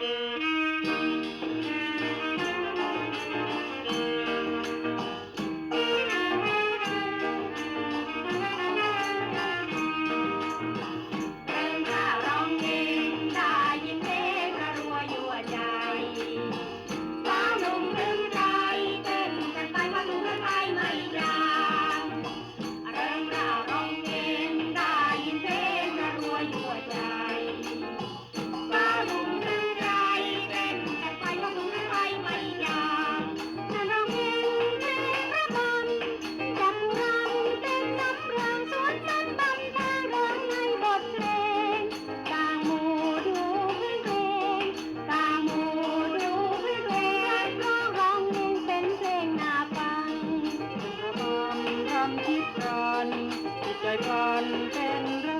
Mm-hmm. กันจิตใจพันเป็นรัก